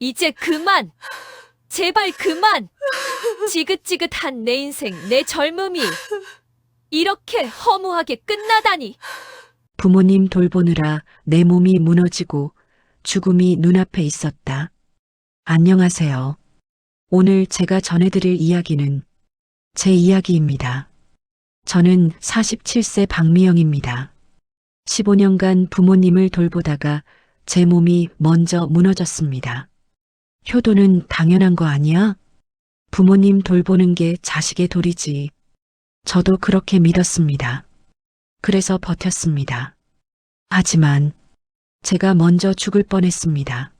이제 그만! 제발 그만! 지긋지긋한 내 인생, 내 젊음이 이렇게 허무하게 끝나다니! 부모님 돌보느라 내 몸이 무너지고 죽음이 눈앞에 있었다. 안녕하세요. 오늘 제가 전해드릴 이야기는 제 이야기입니다. 저는 47세 박미영입니다. 15년간 부모님을 돌보다가 제 몸이 먼저 무너졌습니다. 효도는 당연한 거 아니야? 부모님 돌보는 게 자식의 도리지. 저도 그렇게 믿었습니다. 그래서 버텼습니다. 하지만 제가 먼저 죽을 뻔했습니다.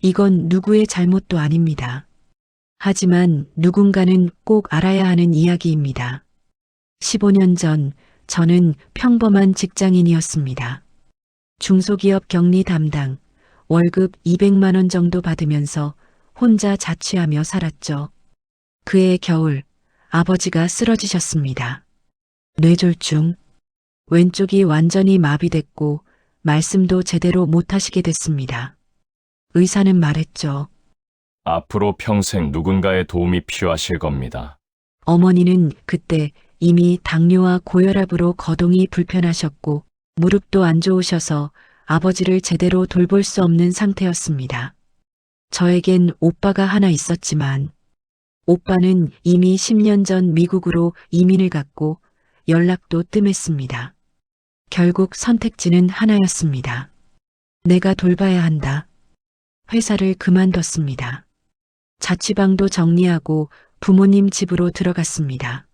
이건 누구의 잘못도 아닙니다. 하지만 누군가는 꼭 알아야 하는 이야기입니다. 15년 전 저는 평범한 직장인이었습니다. 중소기업 격리 담당, 월급 200만 원 정도 받으면서 혼자 자취하며 살았죠. 그해 겨울 아버지가 쓰러지셨습니다. 뇌졸중, 왼쪽이 완전히 마비됐고 말씀도 제대로 못하시게 됐습니다. 의사는 말했죠. 앞으로 평생 누군가의 도움이 필요하실 겁니다. 어머니는 그때 이미 당뇨와 고혈압으로 거동이 불편하셨고 무릎도 안 좋으셔서 아버지를 제대로 돌볼 수 없는 상태였습니다. 저에겐 오빠가 하나 있었지만 오빠는 이미 10년 전 미국으로 이민을 갔고 연락도 뜸했습니다. 결국 선택지는 하나였습니다. 내가 돌봐야 한다. 회사를 그만뒀습니다. 자취방도 정리하고 부모님 집으로 들어갔습니다.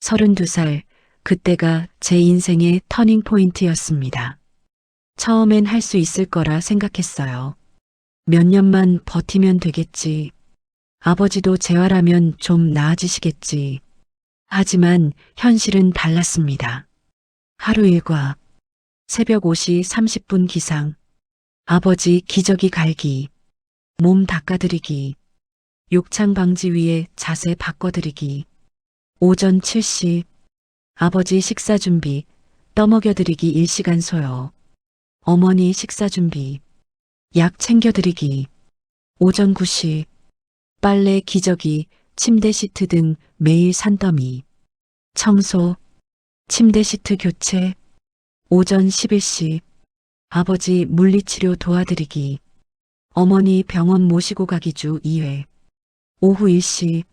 32살, 그때가 제 인생의 터닝 포인트였습니다. 처음엔 할 수 있을 거라 생각했어요. 몇 년만 버티면 되겠지. 아버지도 재활하면 좀 나아지시겠지. 하지만 현실은 달랐습니다. 하루 일과 새벽 5시 30분 기상. 아버지 기저귀 갈기. 몸 닦아드리기. 욕창 방지 위에 자세 바꿔드리기. 오전 7시. 아버지 식사 준비. 떠먹여드리기 1시간 소요. 어머니 식사 준비. 약 챙겨드리기. 오전 9시. 빨래 기저귀, 침대 시트 등 매일 산더미. 청소, 침대 시트 교체. 오전 11시. 아버지 물리치료 도와드리기. 어머니 병원 모시고 가기 주 2회. 오후 1시.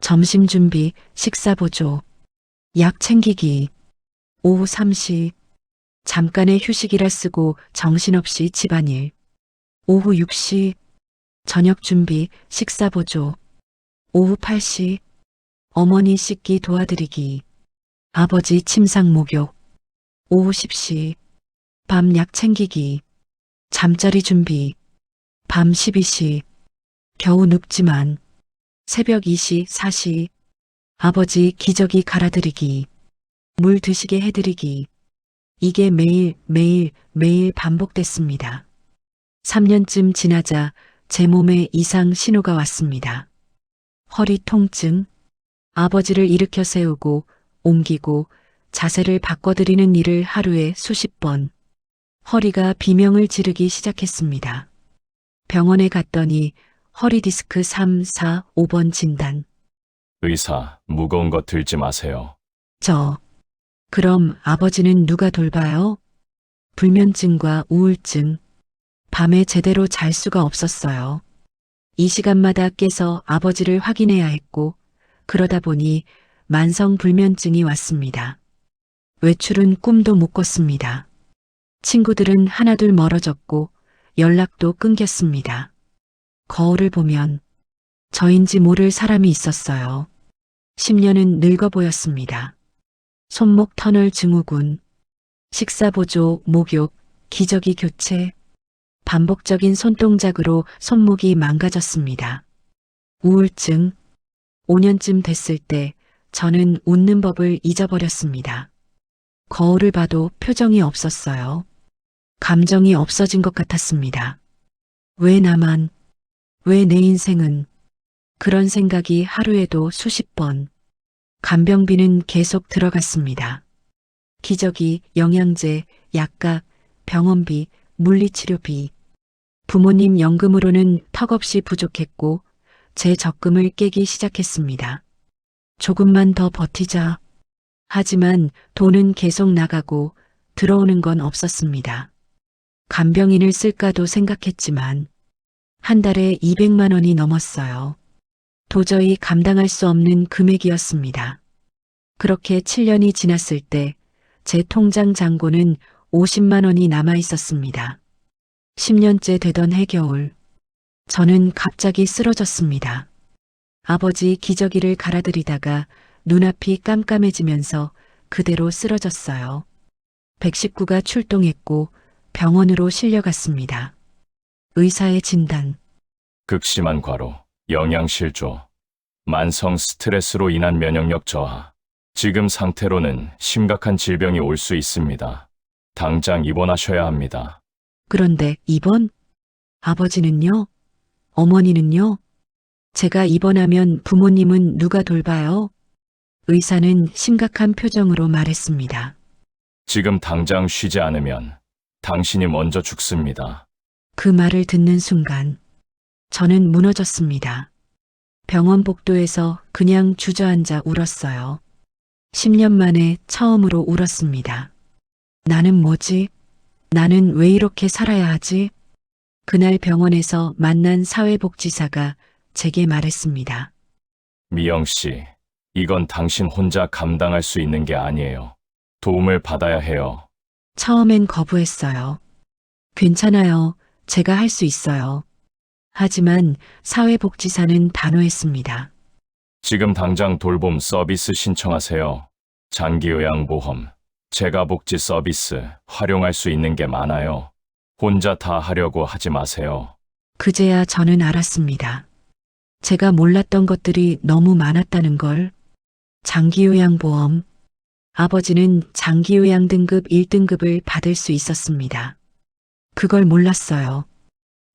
점심 준비, 식사 보조. 약 챙기기. 오후 3시. 잠깐의 휴식이라 쓰고 정신없이 집안일. 오후 6시. 저녁 준비, 식사 보조. 오후 8시. 어머니 씻기 도와드리기. 아버지 침상 목욕. 오후 10시. 밤 약 챙기기. 잠자리 준비. 밤 12시. 겨우 눕지만. 새벽 2시, 4시. 아버지 기저귀 갈아드리기. 물 드시게 해드리기. 이게 매일, 매일, 매일 반복됐습니다. 3년쯤 지나자 제 몸에 이상 신호가 왔습니다. 허리 통증, 아버지를 일으켜 세우고 옮기고 자세를 바꿔드리는 일을 하루에 수십 번. 허리가 비명을 지르기 시작했습니다. 병원에 갔더니 허리 디스크 3, 4, 5번 진단. 의사, 무거운 거 들지 마세요. 저. 그럼 아버지는 누가 돌봐요? 불면증과 우울증. 밤에 제대로 잘 수가 없었어요. 이 시간마다 깨서 아버지를 확인해야 했고, 그러다 보니 만성 불면증이 왔습니다. 외출은 꿈도 못 꿨습니다. 친구들은 하나둘 멀어졌고, 연락도 끊겼습니다. 거울을 보면 저인지 모를 사람이 있었어요. 10년은 늙어 보였습니다. 손목 터널 증후군, 식사 보조, 목욕, 기저귀 교체, 반복적인 손동작으로 손목이 망가졌습니다. 우울증, 5년쯤 됐을 때 저는 웃는 법을 잊어버렸습니다. 거울을 봐도 표정이 없었어요. 감정이 없어진 것 같았습니다. 왜 나만, 왜 내 인생은 그런 생각이 하루에도 수십 번. 간병비는 계속 들어갔습니다. 기저귀, 영양제, 약값, 병원비, 물리치료비. 부모님 연금으로는 턱없이 부족했고 제 적금을 깨기 시작했습니다. 조금만 더 버티자. 하지만 돈은 계속 나가고 들어오는 건 없었습니다. 간병인을 쓸까도 생각했지만 한 달에 200만 원이 넘었어요. 도저히 감당할 수 없는 금액이었습니다. 그렇게 7년이 지났을 때 제 통장 잔고는 50만 원이 남아 있었습니다. 10년째 되던 해겨울. 저는 갑자기 쓰러졌습니다. 아버지 기저귀를 갈아들이다가 눈앞이 깜깜해지면서 그대로 쓰러졌어요. 119가 출동했고 병원으로 실려갔습니다. 의사의 진단. 극심한 과로, 영양실조, 만성 스트레스로 인한 면역력 저하. 지금 상태로는 심각한 질병이 올 수 있습니다. 당장 입원하셔야 합니다. 그런데 입원? 아버지는요? 어머니는요? 제가 입원하면 부모님은 누가 돌봐요? 의사는 심각한 표정으로 말했습니다. 지금 당장 쉬지 않으면 당신이 먼저 죽습니다. 그 말을 듣는 순간 저는 무너졌습니다. 병원 복도에서 그냥 주저앉아 울었어요. 10년 만에 처음으로 울었습니다. 나는 뭐지? 나는 왜 이렇게 살아야 하지? 그날 병원에서 만난 사회복지사가 제게 말했습니다. 미영 씨, 이건 당신 혼자 감당할 수 있는 게 아니에요. 도움을 받아야 해요. 처음엔 거부했어요. 괜찮아요. 제가 할 수 있어요. 하지만 사회복지사는 단호했습니다. 지금 당장 돌봄 서비스 신청하세요. 장기요양보험, 재가복지 서비스 활용할 수 있는 게 많아요. 혼자 다 하려고 하지 마세요. 그제야 저는 알았습니다. 제가 몰랐던 것들이 너무 많았다는 걸. 장기요양보험. 아버지는 장기요양 등급 1등급을 받을 수 있었습니다. 그걸 몰랐어요.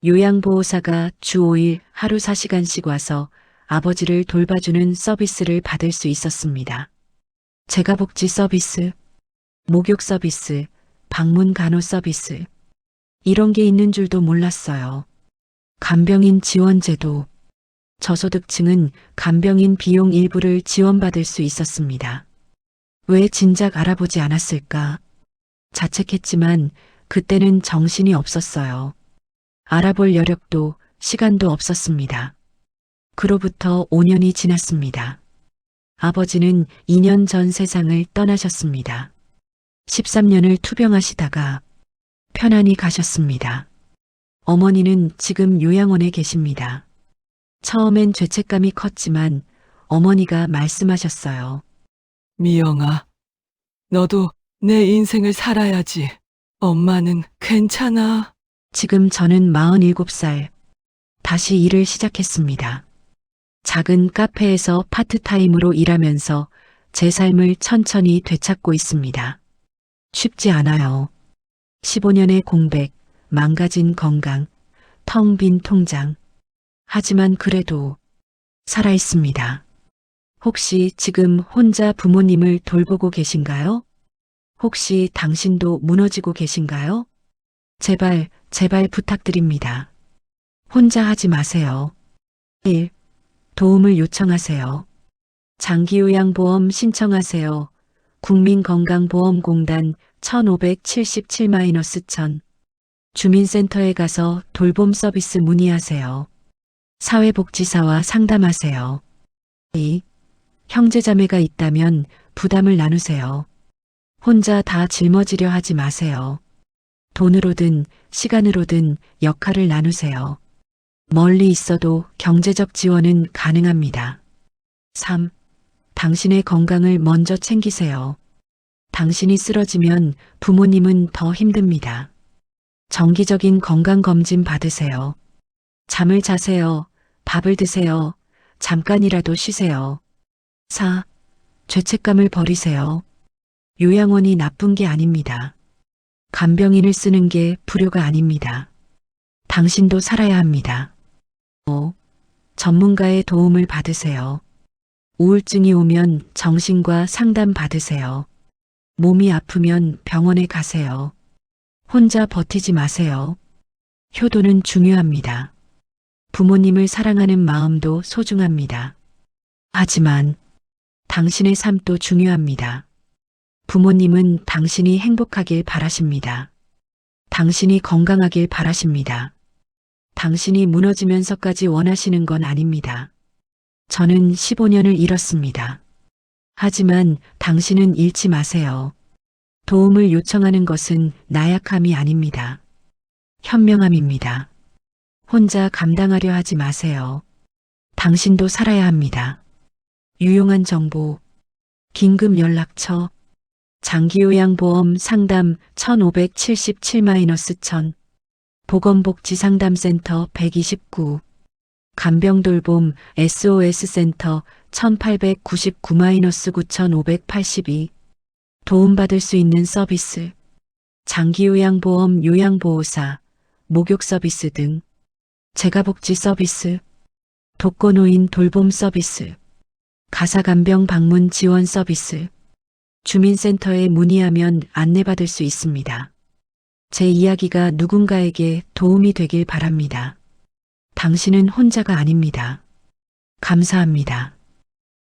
요양보호사가 주 5일 하루 4시간씩 와서 아버지를 돌봐주는 서비스를 받을 수 있었습니다. 재가복지 서비스, 목욕 서비스, 방문 간호 서비스. 이런 게 있는 줄도 몰랐어요. 간병인 지원 제도. 저소득층은 간병인 비용 일부를 지원받을 수 있었습니다. 왜 진작 알아보지 않았을까? 자책했지만 그때는 정신이 없었어요. 알아볼 여력도 시간도 없었습니다. 그로부터 5년이 지났습니다. 아버지는 2년 전 세상을 떠나셨습니다. 13년을 투병하시다가 편안히 가셨습니다. 어머니는 지금 요양원에 계십니다. 처음엔 죄책감이 컸지만 어머니가 말씀하셨어요. 미영아, 너도 내 인생을 살아야지. 엄마는 괜찮아. 지금 저는 47살. 다시 일을 시작했습니다. 작은 카페에서 파트타임으로 일하면서 제 삶을 천천히 되찾고 있습니다. 쉽지 않아요. 15년의 공백, 망가진 건강, 텅 빈 통장. 하지만 그래도 살아 있습니다. 혹시 지금 혼자 부모님을 돌보고 계신가요? 혹시 당신도 무너지고 계신가요? 제발, 제발 부탁드립니다. 혼자 하지 마세요. 1. 도움을 요청하세요. 장기요양보험 신청하세요. 국민건강보험공단 1577-1000 주민센터에 가서 돌봄 서비스 문의하세요. 사회복지사와 상담하세요. 2. 형제자매가 있다면 부담을 나누세요. 혼자 다 짊어지려 하지 마세요. 돈으로든 시간으로든 역할을 나누세요. 멀리 있어도 경제적 지원은 가능합니다. 3. 당신의 건강을 먼저 챙기세요. 당신이 쓰러지면 부모님은 더 힘듭니다. 정기적인 건강검진 받으세요. 잠을 자세요. 밥을 드세요. 잠깐이라도 쉬세요. 4. 죄책감을 버리세요. 요양원이 나쁜 게 아닙니다. 간병인을 쓰는 게 불효가 아닙니다. 당신도 살아야 합니다. 5. 전문가의 도움을 받으세요. 우울증이 오면 정신과 상담 받으세요. 몸이 아프면 병원에 가세요. 혼자 버티지 마세요. 효도는 중요합니다. 부모님을 사랑하는 마음도 소중합니다. 하지만 당신의 삶도 중요합니다. 부모님은 당신이 행복하길 바라십니다. 당신이 건강하길 바라십니다. 당신이 무너지면서까지 원하시는 건 아닙니다. 저는 15년을 잃었습니다. 하지만 당신은 잃지 마세요. 도움을 요청하는 것은 나약함이 아닙니다. 현명함입니다. 혼자 감당하려 하지 마세요. 당신도 살아야 합니다. 유용한 정보, 긴급 연락처, 장기요양보험 상담 1577-1000, 보건복지상담센터 129, 간병돌봄 SOS센터 1899-9582, 도움받을 수 있는 서비스, 장기요양보험 요양보호사, 목욕 서비스 등, 재가복지 서비스, 독거노인 돌봄 서비스, 가사간병 방문 지원 서비스, 주민센터에 문의하면 안내받을 수 있습니다. 제 이야기가 누군가에게 도움이 되길 바랍니다. 당신은 혼자가 아닙니다. 감사합니다.